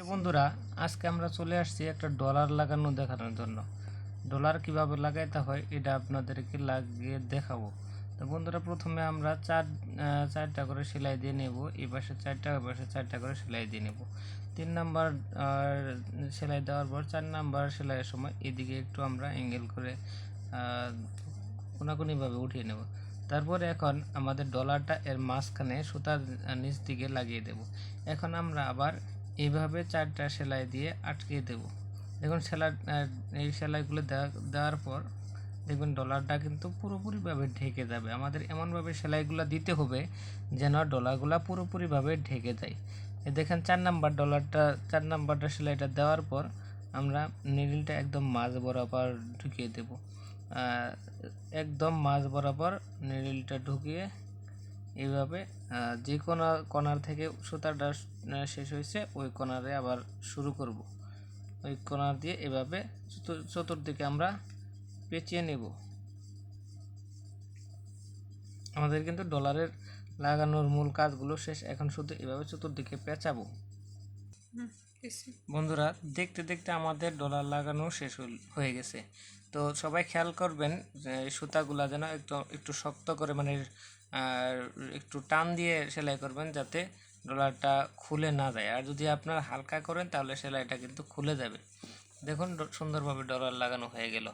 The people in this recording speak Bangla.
এ বন্ধুরা, আজকে আমরা চলে আসছি একটা ডলার লাগানো দেখানোর জন্য। ডলার কীভাবে লাগাইতে হয় এটা আপনাদেরকে লাগিয়ে দেখাবো। তো বন্ধুরা, প্রথমে আমরা চার চারটা করে সেলাই দিয়ে নেব। এই পাশে চারটা, ওই পাশে চারটা করে সেলাই দিয়ে নেব। তিন নাম্বার সেলাই দেওয়ার পর চার নাম্বার সেলাইয়ের সময় এদিকে একটু আমরা অ্যাঙ্গেল করে কোনাকুনিভাবে উঠিয়ে নেব। তারপরে এখন আমাদের ডলারটা এর মাঝখানে সুতার নিচ দিকে লাগিয়ে দেব। এখন আমরা আবার এইভাবে চারটা সেলাই দিয়ে আটকে দেব। দেখুন সেলাই এই সেলাইগুলো দেওয়া- দেওয়ার পর দেখবেন ডলারটা কিন্তু পুরোপুরিভাবে ঢেকে যাবে। আমাদের এমনভাবে সেলাইগুলো দিতে হবে যেন ডলারগুলো পুরোপুরিভাবে ঢেকে যায়। এই দেখেন চার নাম্বার ডলারটা, চার নাম্বারটা সেলাইটা দেওয়ার পর আমরা নিডিলটা একদম মাঝ বরাবর ঢুকিয়ে দেব। একদম মাঝ বরাবর নিডিলটা ঢুকিয়ে এইভাবে যে কোনা কোনার থেকে সুতাটা শেষ হয়েছে, ওই কোনারে আবার শুরু করব। ওই কোণার দিয়ে এভাবে চতুর- চতুর্দিকে আমরা পেঁচিয়ে নেব। আমাদের কিন্তু ডলারের লাগানোর মূল কাজগুলো শেষ। এখন শুধু এভাবে চতুর্দিকে পেঁচাবো। বন্ধুরা, দেখতে দেখতে আমাদের ডলার লাগানো শেষ হয়ে গেছে। তো সবাই খেয়াল করবেন সুতাগুলা যেন একটু একটু শক্ত করে মানে একটু টান দিয়ে সেলাই করবেন যাতে ডলারটা খুলে না যায়। আর যদি আপনার হালকা করেন, তাহলে সেলাইটা কিন্তু খুলে যাবে। দেখুন, সুন্দরভাবে ডলার লাগানো হয়ে গেল।